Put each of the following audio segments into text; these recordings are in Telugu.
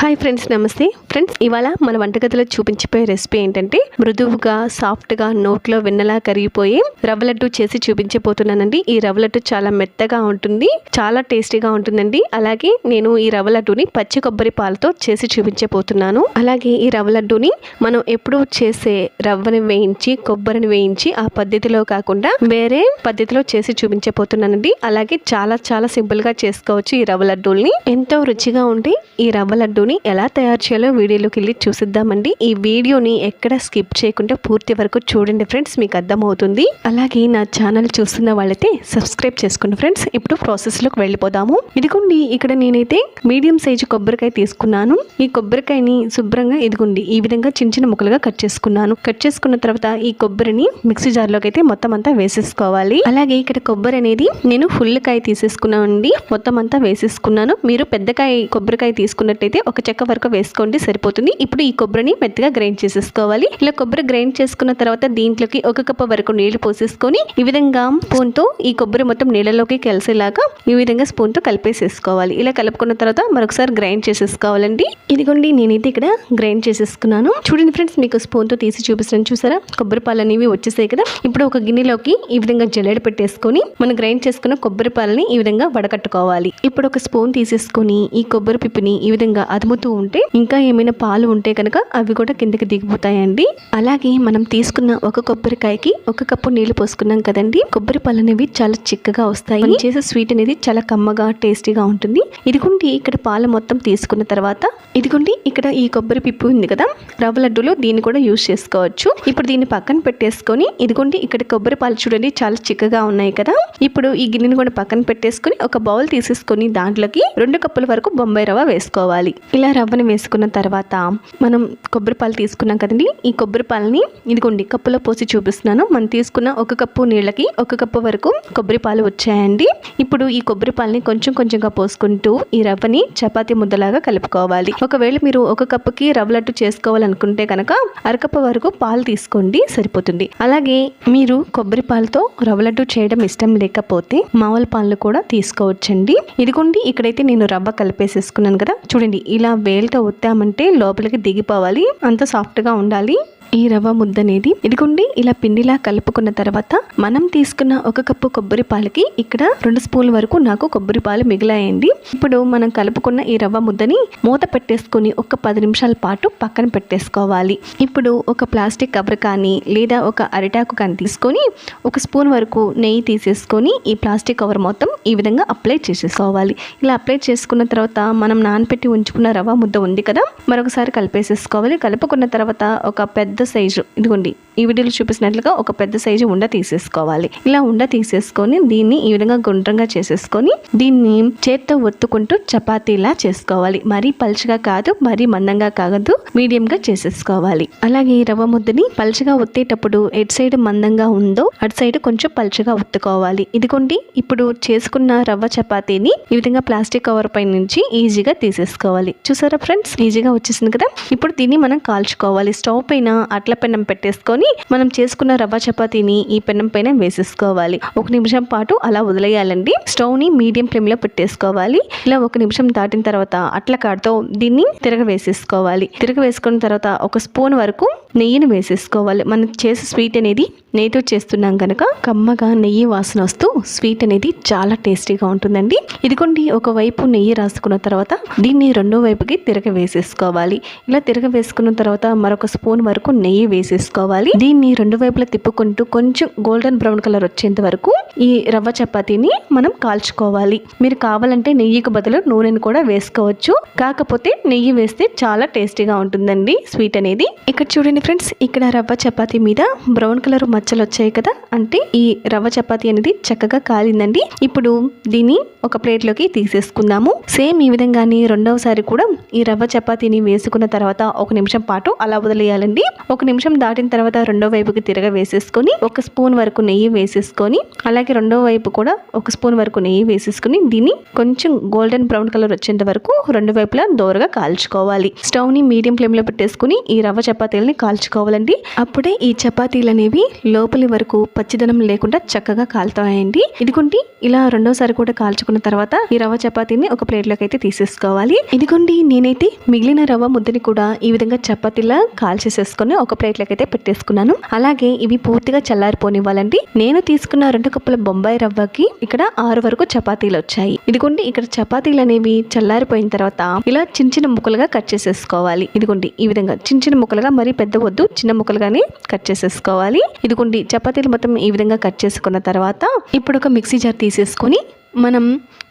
హాయ్ ఫ్రెండ్స్ నమస్తే. ఫ్రెండ్స్ ఇవాళ మన వంటగదిలో చూపించిపోయే రెసిపీ ఏంటంటే మృదువుగా సాఫ్ట్గా నోట్లో వెన్నలా కరిగిపోయి రవ్వ లడ్డు చేసి చూపించబోతున్నానండి. ఈ రవ్వ లడ్డు చాలా మెత్తగా ఉంటుంది చాలా టేస్టీగా ఉంటుందండి. అలాగే నేను ఈ రవ్వ లడ్డుని పచ్చి కొబ్బరి పాలతో చేసి చూపించబోతున్నాను. అలాగే ఈ రవ్వ లడ్డుని మనం ఎప్పుడూ చేసే రవ్వని వేయించి కొబ్బరిని వేయించి ఆ పద్ధతిలో కాకుండా వేరే పద్ధతిలో చేసి చూపించబోతున్నానండి. అలాగే చాలా చాలా సింపుల్గా చేసుకోవచ్చు ఈ రవ్వ లడ్డూల్ని. ఎంతో రుచిగా ఉంటే ఈ రవ్వ లడ్డూని ఎలా తయారు చేయాలో వీడియోలోకి వెళ్ళి చూసిద్దామండి. ఈ వీడియోని ఎక్కడ స్కిప్ చేయకుండా పూర్తి వరకు చూడండి ఫ్రెండ్స్ మీకు అర్థమవుతుంది. అలాగే నా ఛానల్ చూస్తున్న వాళ్ళైతే సబ్స్క్రైబ్ చేసుకోండి ఫ్రెండ్స్. ఇప్పుడు ప్రాసెస్లోకి వెళ్ళిపోదాము. ఇదిగోండి ఇక్కడ నేనైతే మీడియం సైజు కొబ్బరికాయ తీసుకున్నాను. ఈ కొబ్బరికాయని శుభ్రంగా ఇదిగోండి ఈ విధంగా చిన్న చిన్న ముక్కలుగా కట్ చేసుకున్నాను. కట్ చేసుకున్న తర్వాత ఈ కొబ్బరిని మిక్సీ జార్లోకి అయితే మొత్తం అంతా వేసేసుకోవాలి. అలాగే ఇక్కడ కొబ్బరి అనేది నేను ఫుల్ కాయ తీసేసుకున్నానండి. మొత్తం అంతా వేసేసుకున్నాను. మీరు పెద్దకాయ కొబ్బరికాయ తీసుకున్నట్టయితే ఒక ఒక చెక్క వరకు వేసుకోండి సరిపోతుంది. ఇప్పుడు ఈ కొబ్బరిని మెత్తగా గ్రైండ్ చేసేసుకోవాలి. ఇలా కొబ్బరి గ్రైండ్ చేసుకున్న తర్వాత దీంట్లోకి ఒక కప్ప వరకు నీళ్ళు పోసేసుకొని ఈ విధంగా స్పూన్తో ఈ కొబ్బరి మొత్తం నీళ్ళలోకి కలిసేలాగా ఈ విధంగా స్పూన్తో కలిపేసేసుకోవాలి. ఇలా కలుపుకున్న తర్వాత మరొకసారి గ్రైండ్ చేసేసుకోవాలండి. ఇదిగోండి నేనైతే ఇక్కడ గ్రైండ్ చేసేసుకున్నాను. చూడండి ఫ్రెండ్స్ మీకు స్పూన్తో తీసి చూపిస్తాను. చూసారా? కొబ్బరి పాలు అనేవి వచ్చేసాయి కదా? ఇప్పుడు ఒక గిన్నెలోకి ఈ విధంగా జల్లెడ పెట్టేసుకొని మనం గ్రైండ్ చేసుకున్న కొబ్బరి పాలని ఈ విధంగా వడకట్టుకోవాలి. ఇప్పుడు ఒక స్పూన్ తీసేసుకొని ఈ కొబ్బరి పిప్పిని ఈ విధంగా అదుముతూ ఉంటే ఇంకా ఏమైనా పాలు ఉంటే కనుక అవి కూడా కిందకి దిగిపోతాయండి. అలాగే మనం తీసుకున్న ఒక కొబ్బరికాయకి ఒక కప్పు నీళ్ళు పోసుకున్నాం కదండి. కొబ్బరి పాలు అనేవి చాలా చిక్కగా వస్తాయి. మనం చేసే స్వీట్ అనేది చాలా కమ్మగా టేస్టీగా ఉంటుంది. ఇదిగోండి ఇక్కడ పాలు మొత్తం తీసుకున్న తర్వాత ఇదిగోండి ఇక్కడ ఈ కొబ్బరి పిప్పు ఉంది కదా. రవ్వ లడ్డూలో దీన్ని కూడా యూజ్ చేసుకోవచ్చు. ఇప్పుడు దీన్ని పక్కన పెట్టేసుకొని ఇదిగోండి ఇక్కడ కొబ్బరి పాలు చూడండి చాలా చిక్కగా ఉన్నాయి కదా. ఇప్పుడు ఈ గిన్నెని కూడా పక్కన పెట్టేసుకొని ఒక బౌల్ తీసేసుకొని దాంట్లోకి రెండు కప్పుల వరకు బొంబాయి రవ్వ వేసుకోవాలి. ఇలా రవ్వని వేసుకున్న తర్వాత మనం కొబ్బరి పాలు తీసుకున్నాం కదండి. ఈ కొబ్బరి పాలని ఇదిగోండి కప్పులో పోసి చూపిస్తున్నాను. మనం తీసుకున్న ఒక కప్పు నీళ్ళకి ఒక కప్పు వరకు కొబ్బరి పాలు వచ్చాయండి. ఇప్పుడు ఈ కొబ్బరి పాలని కొంచెం కొంచెంగా పోసుకుంటూ ఈ రవ్వని చపాతీ ముద్దలాగా కలుపుకోవాలి. ఒకవేళ మీరు ఒక కప్పుకి రవ్వ లడ్డు చేసుకోవాలనుకుంటే కనుక అరకప్పు వరకు పాలు తీసుకోండి సరిపోతుంది. అలాగే మీరు కొబ్బరి పాలతో రవ్వ లడ్డు చేయడం ఇష్టం లేకపోతే మామూలు పాలు కూడా తీసుకోవచ్చండి. ఇదిగోండి ఇక్కడైతే నేను రవ్వ కలిపేసేసుకున్నాను కదా. చూడండి ఇలా వేలుతో ఉత్తామంటే లోపలికి దిగిపోవాలి. అంత సాఫ్ట్గా ఉండాలి. ఈ రవ్వ ముద్ద అనేది ఇదిగోండి ఇలా పిండిలా కలుపుకున్న తర్వాత మనం తీసుకున్న ఒక కప్పు కొబ్బరి పాలకి ఇక్కడ రెండు స్పూన్ల వరకు నాకు కొబ్బరి పాలు మిగిలాయండి. ఇప్పుడు మనం కలుపుకున్న ఈ రవ్వ ముద్దని మూత పెట్టేసుకొని ఒక పది నిమిషాల పాటు పక్కన పెట్టేసుకోవాలి. ఇప్పుడు ఒక ప్లాస్టిక్ కవర్ కానీ లేదా ఒక అరిటాకు కానీ తీసుకొని ఒక స్పూన్ వరకు నెయ్యి తీసేసుకొని ఈ ప్లాస్టిక్ కవర్ మొత్తం ఈ విధంగా అప్లై చేసేసుకోవాలి. ఇలా అప్లై చేసుకున్న తర్వాత మనం నానపెట్టి ఉంచుకున్న రవ్వ ముద్ద ఉంది కదా మరొకసారి కలిపేసేసుకోవాలి. కలుపుకున్న తర్వాత ఒక పెద్ద సైజు ఇదిగోండి. ఈ వీడియోలో చూపిస్తున్నట్లుగా ఒక పెద్ద సైజు ఉండ తీసేసుకోవాలి. ఇలా ఉండ తీసేసుకొని దీన్ని ఈ విధంగా గుండ్రంగా చేసేసుకొని దీన్ని చేత్తో ఒత్తుకుంటూ చపాతీలా చేసుకోవాలి. మరీ పలుచగా కాదు మరీ మందంగా కాదు మీడియం గా చేసేసుకోవాలి. అలాగే ఈ రవ్వ ముద్దని పలుచగా ఒత్తేటప్పుడు ఎటు సైడ్ మందంగా ఉందో అటు సైడ్ కొంచెం పలుచగా ఒత్తుకోవాలి. ఇదిగోండి ఇప్పుడు చేసుకున్న రవ్వ చపాతీని ఈ విధంగా ప్లాస్టిక్ కవర్ పై నుంచి ఈజీగా తీసేసుకోవాలి. చూసారా ఫ్రెండ్స్? ఈజీగా వచ్చేసింది కదా? ఇప్పుడు దీన్ని మనం కాల్చుకోవాలి. స్టవ్ పైన అట్ల పెన్నం పెట్టేసుకొని మనం చేసుకున్న రవ్వ చపాతీని ఈ పెనం పైన వేసేసుకోవాలి. ఒక నిమిషం పాటు అలా వదిలేయాలండి. స్టవ్ని మీడియం ఫ్లేమ్లో పెట్టేసుకోవాలి. ఇలా ఒక నిమిషం దాటిన తర్వాత అట్ల కాడతో దీన్ని తిరగ వేసేసుకోవాలి తిరగ వేసుకున్న తర్వాత ఒక స్పూన్ వరకు నెయ్యిని వేసేసుకోవాలి. మనం చేసే స్వీట్ అనేది నెయ్యితో చేస్తున్నాం కనుక కమ్మగా నెయ్యి వాసన వస్తూ స్వీట్ అనేది చాలా టేస్టీగా ఉంటుందండి. ఇదిగోండి ఒకవైపు నెయ్యి రాసుకున్న తర్వాత దీన్ని రెండో వైపుకి తిరగ వేసేసుకోవాలి ఇలా తిరగ వేసుకున్న తర్వాత మరొక స్పూన్ వరకు నెయ్యి వేసేసుకోవాలి. దీన్ని రెండు వైపులా తిప్పుకుంటూ కొంచెం గోల్డెన్ బ్రౌన్ కలర్ వచ్చేంత వరకు ఈ రవ్వ చపాతీని మనం కాల్చుకోవాలి. మీరు కావాలంటే నెయ్యికి బదులు నూనెను కూడా వేసుకోవచ్చు. కాకపోతే నెయ్యి వేస్తే చాలా టేస్టీగా ఉంటుందండి స్వీట్ అనేది. ఇక్కడ చూడండి ఫ్రెండ్స్ ఇక్కడ రవ్వ చపాతీ మీద బ్రౌన్ కలర్ మచ్చలు వచ్చాయి కదా. అంటే ఈ రవ్వ చపాతీ అనేది చక్కగా కాలిందండి. ఇప్పుడు దీన్ని ఒక ప్లేట్లోకి తీసేసుకుందాము. సేమ్ ఈ విధంగానే రెండవసారి కూడా ఈ రవ్వ చపాతీని వేసుకున్న తర్వాత ఒక నిమిషం పాటు అలా వదిలేయాలండి. ఒక నిమిషం దాటిన తర్వాత రెండో వైపుకి తిరగ వేసేసుకొని ఒక స్పూన్ వరకు నెయ్యి వేసేసుకొని అలాగే రెండో వైపు కూడా ఒక స్పూన్ వరకు నెయ్యి వేసేసుకొని దీన్ని కొంచెం గోల్డెన్ బ్రౌన్ కలర్ వచ్చేంత వరకు రెండు వైపులా దోరగా కాల్చుకోవాలి. స్టవ్ని మీడియం ఫ్లేమ్లో పెట్టేసుకుని ఈ రవ్వ చపాతీలని కాల్చుకోవాలండి. అప్పుడే ఈ చపాతీలు అనేవి లోపలి వరకు పచ్చిదనం లేకుండా చక్కగా కాలుతాయండి. ఇదిగోండి ఇలా రెండోసారి కూడా కాల్చుకున్న తర్వాత ఈ రవ్వ చపాతీని ఒక ప్లేట్లోకి అయితే తీసేసుకోవాలి. ఇదిగోండి నేనైతే మిగిలిన రవ్వ ముద్దని కూడా ఈ విధంగా చపాతీలా కాల్చేసేసుకొని ఒక ప్లేట్లోకి అయితే పెట్టేసుకున్నాను. తీసుకున్నాను. అలాగే ఇవి పూర్తిగా చల్లారిపోనివ్వాలండి. నేను తీసుకున్న రెండు కప్పుల బొంబాయి రవ్వకి ఇక్కడ ఆరు వరకు చపాతీలు వచ్చాయి. ఇదిగోండి ఇక్కడ చపాతీలు అనేవి చల్లారిపోయిన తర్వాత ఇలా చిన్న చిన్న ముక్కలుగా కట్ చేసేసుకోవాలి. ఇదిగోండి ఈ విధంగా చిన్న చిన్న ముక్కలుగా మరి పెద్ద వద్దు చిన్న ముక్కలుగానే కట్ చేసేసుకోవాలి. ఇదిగోండి చపాతీలు మొత్తం ఈ విధంగా కట్ చేసుకున్న తర్వాత ఇప్పుడు ఒక మిక్సీ జార్ తీసేసుకొని మనం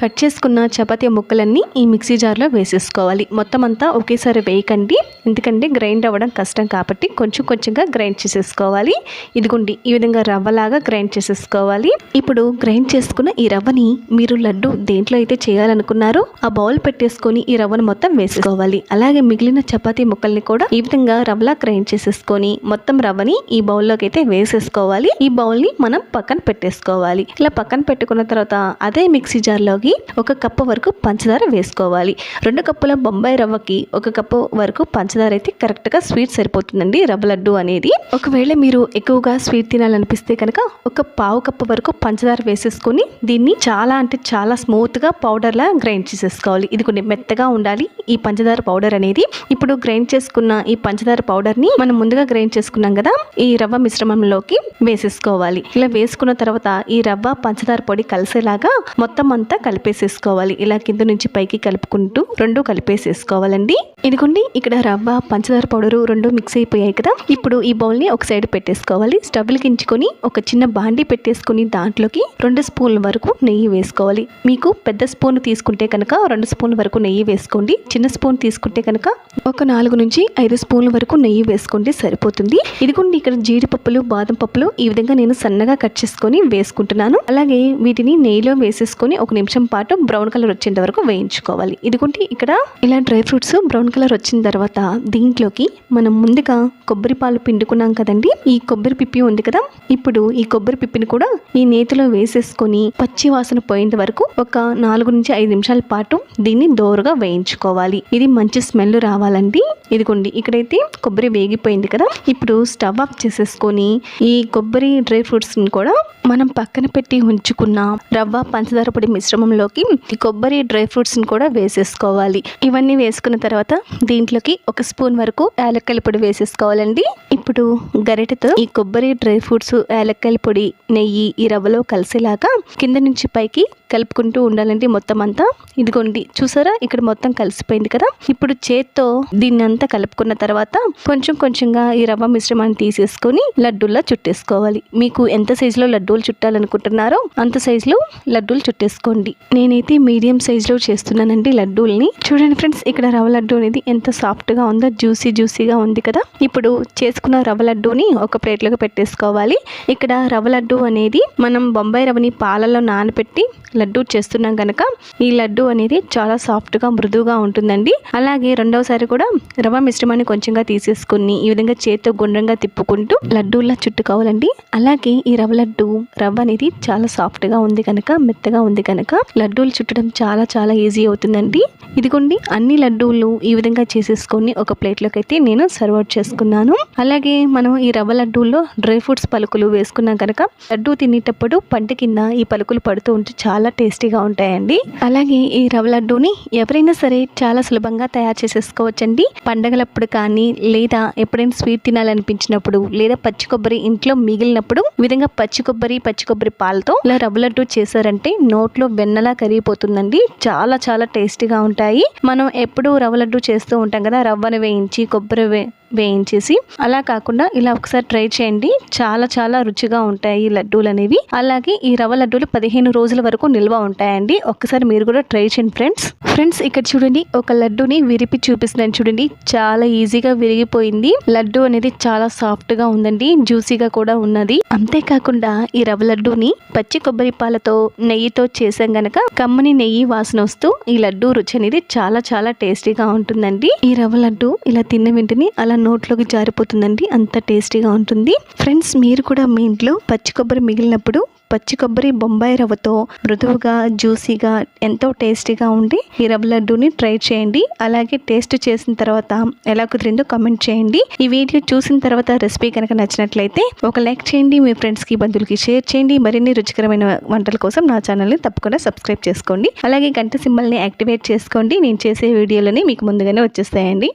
కట్ చేసుకున్న చపాతీ ముక్కలన్నీ ఈ మిక్సీ జార్లో వేసేసుకోవాలి. మొత్తం అంతా ఒకేసారి వేయకండి. ఎందుకంటే గ్రైండ్ అవ్వడం కష్టం కాబట్టి కొంచెం కొంచెంగా గ్రైండ్ చేసేసుకోవాలి. ఇదిగోండి ఈ విధంగా రవ్వలాగా గ్రైండ్ చేసేసుకోవాలి. ఇప్పుడు గ్రైండ్ చేసుకున్న ఈ రవ్వని మీరు లడ్డు దేంట్లో అయితే చేయాలనుకున్నారో ఆ బౌల్ పెట్టేసుకొని ఈ రవ్వను మొత్తం వేసుకోవాలి అలాగే మిగిలిన చపాతీ ముక్కల్ని కూడా ఈ విధంగా రవ్వలా గ్రైండ్ చేసేసుకొని మొత్తం రవ్వని ఈ బౌల్లోకి అయితే వేసేసుకోవాలి. ఈ బౌల్ని మనం పక్కన పెట్టేసుకోవాలి. ఇలా పక్కన పెట్టుకున్న తర్వాత అదే మిక్సీ జార్లోకి ఒక కప్పు వరకు పంచదార వేసుకోవాలి. రెండు కప్పుల బొంబాయి రవ్వకి ఒక కప్పు వరకు పంచదార అయితే కరెక్ట్గా స్వీట్ సరిపోతుందండి. రవ్వ లడ్డు అనేది. ఒకవేళ మీరు ఎక్కువగా స్వీట్ తినాలనిపిస్తే కనుక ఒక పావు కప్పు వరకు పంచదార వేసేసుకొని దీన్ని చాలా అంటే చాలా స్మూత్గా పౌడర్లా గ్రైండ్ చేసేసుకోవాలి. ఇది కొన్ని మెత్తగా ఉండాలి. ఈ పంచదార పౌడర్ అనేది ఇప్పుడు గ్రైండ్ చేసుకున్న ఈ పంచదార పౌడర్ని మనం ముందుగా గ్రైండ్ చేసుకున్నాం కదా ఈ రవ్వ మిశ్రమంలోకి వేసేసుకోవాలి. ఇలా వేసుకున్న తర్వాత ఈ రవ్వ పంచదార పొడి కలిసేలాగా మొత్తం అంతా కలిపేసేసుకోవాలి. ఇలా కింద నుంచి పైకి కలుపుకుంటూ రెండు కలిపేసేసుకోవాలండి. ఇదిగోండి ఇక్కడ రవ్వ పంచదార పౌడరు రెండు మిక్స్ అయిపోయాయి కదా. ఇప్పుడు ఈ బౌల్ని ఒక సైడ్ పెట్టేసుకోవాలి. స్టవ్లు కించుకొని ఒక చిన్న బాండి పెట్టేసుకొని దాంట్లోకి రెండు స్పూన్ల వరకు నెయ్యి వేసుకోవాలి. మీకు పెద్ద స్పూన్ తీసుకుంటే కనుక రెండు స్పూన్ల వరకు నెయ్యి వేసుకోండి. చిన్న స్పూన్ తీసుకుంటే కనుక ఒక నాలుగు నుంచి ఐదు స్పూన్ల వరకు నెయ్యి వేసుకోండి సరిపోతుంది. ఇదిగోండి ఇక్కడ జీడిపప్పులు బాదం పప్పులు ఈ విధంగా నేను సన్నగా కట్ చేసుకొని వేసుకుంటున్నాను. అలాగే వీటిని నెయ్యిలో వేసేసుకొని ఒక నిమిషం పాటు బ్రౌన్ కలర్ వచ్చేంత వరకు వేయించుకోవాలి. ఇదిగోండి ఇక్కడ ఇలా డ్రై ఫ్రూట్స్ బ్రౌన్ కలర్ వచ్చిన తర్వాత దీంట్లోకి మనం ముందుగా కొబ్బరి పాలు పిండుకున్నాం కదండి. ఈ కొబ్బరి పిప్పి ఉంది కదా ఇప్పుడు ఈ కొబ్బరి పిప్పిని కూడా ఈ నేతిలో వేసేసుకొని పచ్చి వాసన పోయేంత వరకు ఒక నాలుగు నుంచి ఐదు నిమిషాల పాటు దీన్ని దోరగా వేయించుకోవాలి. ఇది మంచి స్మెల్ రావాలండి. ఇదిగోండి ఇక్కడైతే కొబ్బరి వేగిపోయింది కదా ఇప్పుడు స్టవ్ ఆఫ్ చేసేసుకొని ఈ కొబ్బరి డ్రై ఫ్రూట్స్ని కూడా మనం పక్కన పెట్టి ఉంచుకున్న రవ్వ పంచదార పొడి మిశ్రమంలోకి ఈ కొబ్బరి డ్రై ఫ్రూట్స్ని కూడా వేసేసుకోవాలి. ఇవన్నీ వేసుకున్న తర్వాత దీంట్లోకి ఒక స్పూన్ వరకు యాలక్కల పొడి వేసేసుకోవాలండి. ఇప్పుడు గరిటెతో ఈ కొబ్బరి డ్రై ఫ్రూట్స్ యాలక్కల పొడి నెయ్యి ఈ రవ్వలో కలిసేలాగా కింద నుంచి పైకి కలుపుకుంటూ ఉండాలండి మొత్తం అంతా. ఇదిగోండి చూసారా? ఇక్కడ మొత్తం కలిసిపోయింది కదా? ఇప్పుడు చేత్తో దీన్ని అంతా కలుపుకున్న తర్వాత కొంచెం కొంచెంగా ఈ రవ్వ మిశ్రమాన్ని తీసేసుకొని లడ్డూల్లా చుట్టేసుకోవాలి. మీకు ఎంత సైజులో లడ్డూలు చుట్టాలనుకుంటున్నారో అంత సైజులో లడ్డూలు చుట్టేసుకోండి. నేనైతే మీడియం సైజులో చేస్తున్నానండి లడ్డూల్ని. చూడండి ఫ్రెండ్స్ ఇక్కడ రవ్వ లడ్డు అనేది ఎంత సాఫ్ట్గా ఉందో జ్యూసీ జ్యూసీగా ఉంది కదా? ఇప్పుడు చేసుకున్న రవ్వ లడ్డూని ఒక ప్లేట్లోకి పెట్టేసుకోవాలి. ఇక్కడ రవ్వ లడ్డు అనేది మనం బొంబాయి రవ్వని పాలలో నానబెట్టి లడ్డు చేస్తున్నాం కనుక ఈ లడ్డు అనేది చాలా సాఫ్ట్గా మృదువుగా ఉంటుందండి. అలాగే రెండవసారి కూడా రవ్వ మిశ్రమాన్ని కొంచెంగా తీసేసుకుని ఈ విధంగా చేతితో గుండ్రంగా తిప్పుకుంటూ లడ్డూలా చుట్టుకోవాలండి. అలాగే ఈ రవ్వ లడ్డు రవ్వ అనేది చాలా సాఫ్ట్గా ఉంది కనుక మెత్తగా ఉంది కనుక లడ్డూలు చుట్టడం చాలా చాలా ఈజీ అవుతుందండి. ఇదిగోండి అన్ని లడ్డూలు ఈ విధంగా చేసేసుకొని ఒక ప్లేట్లోకి అయితే నేను సర్వ్ అవుట్ చేసుకున్నాను. అలాగే మనం ఈ రవ్వ లడ్డూల్లో డ్రై ఫ్రూట్స్ పలుకులు వేసుకున్నాం కనుక లడ్డూ తినేటప్పుడు పంట కింద ఈ పలుకులు పడుతూ ఉంటే చాలా చాలా టేస్టీగా ఉంటాయండి. అలాగే ఈ రవ్వ లడ్డూని ఎవరైనా సరే చాలా సులభంగా తయారు చేసేసుకోవచ్చండి. పండగలప్పుడు కానీ లేదా ఎప్పుడైనా స్వీట్ తినాలనిపించినప్పుడు లేదా పచ్చి కొబ్బరి ఇంట్లో మిగిలినప్పుడు విధంగా పచ్చి కొబ్బరి పచ్చి కొబ్బరి పాలతో ఇలా రవ్వ లడ్డు చేశారంటే నోట్లో వెన్నలా కరిగిపోతుందండి. చాలా చాలా టేస్టీగా ఉంటాయి. మనం ఎప్పుడు రవ్వ లడ్డు చేస్తూ ఉంటాం కదా రవ్వను వేయించి కొబ్బరి వేయించేసి అలా కాకుండా ఇలా ఒకసారి ట్రై చేయండి. చాలా చాలా రుచిగా ఉంటాయి ఈ లడ్డూలు అనేవి. అలాగే ఈ రవ్వ లడ్డూలు పదిహేను రోజుల వరకు నిల్వ ఉంటాయండి. ఒక్కసారి మీరు కూడా ట్రై చేయండి ఫ్రెండ్స్. ఫ్రెండ్స్ ఇక్కడ చూడండి ఒక లడ్డూని విరిపి చూపిస్తున్నాను చూడండి. చాలా ఈజీగా విరిగిపోయింది. లడ్డు అనేది చాలా సాఫ్ట్గా ఉందండి జ్యూసీగా కూడా ఉన్నది. అంతేకాకుండా ఈ రవ్వ లడ్డూని పచ్చి కొబ్బరి పాలతో నెయ్యితో చేసాం గనక కమ్మని నెయ్యి వాసన వస్తూ ఈ లడ్డు రుచి అనేది చాలా చాలా టేస్టీగా ఉంటుందండి. ఈ రవ్వ లడ్డు ఇలా తిన్న వెంటనే అలా నోట్లోకి జారిపోతుందండి. అంత టేస్టీగా ఉంటుంది. ఫ్రెండ్స్ మీరు కూడా మీ ఇంట్లో పచ్చి కొబ్బరి మిగిలినప్పుడు పచ్చి కొబ్బరి బొంబాయి రవ్వతో మృదువుగా జ్యూసీగా ఎంతో టేస్టీగా ఉండి ఈ రవ్వ లడ్డూని ట్రై చేయండి. అలాగే టేస్ట్ చేసిన తర్వాత ఎలా కుదిరిందో కామెంట్ చేయండి. ఈ వీడియో చూసిన తర్వాత రెసిపీ కనుక నచ్చినట్లయితే ఒక లైక్ చేయండి. మీ ఫ్రెండ్స్కి బంధువులకి షేర్ చేయండి. మరిన్ని రుచికరమైన వంటల కోసం నా ఛానల్ని తప్పకుండా సబ్స్క్రైబ్ చేసుకోండి. అలాగే గంట సింబల్ని యాక్టివేట్ చేసుకోండి. నేను చేసే వీడియోలని మీకు ముందుగానే వచ్చేస్తాయండి.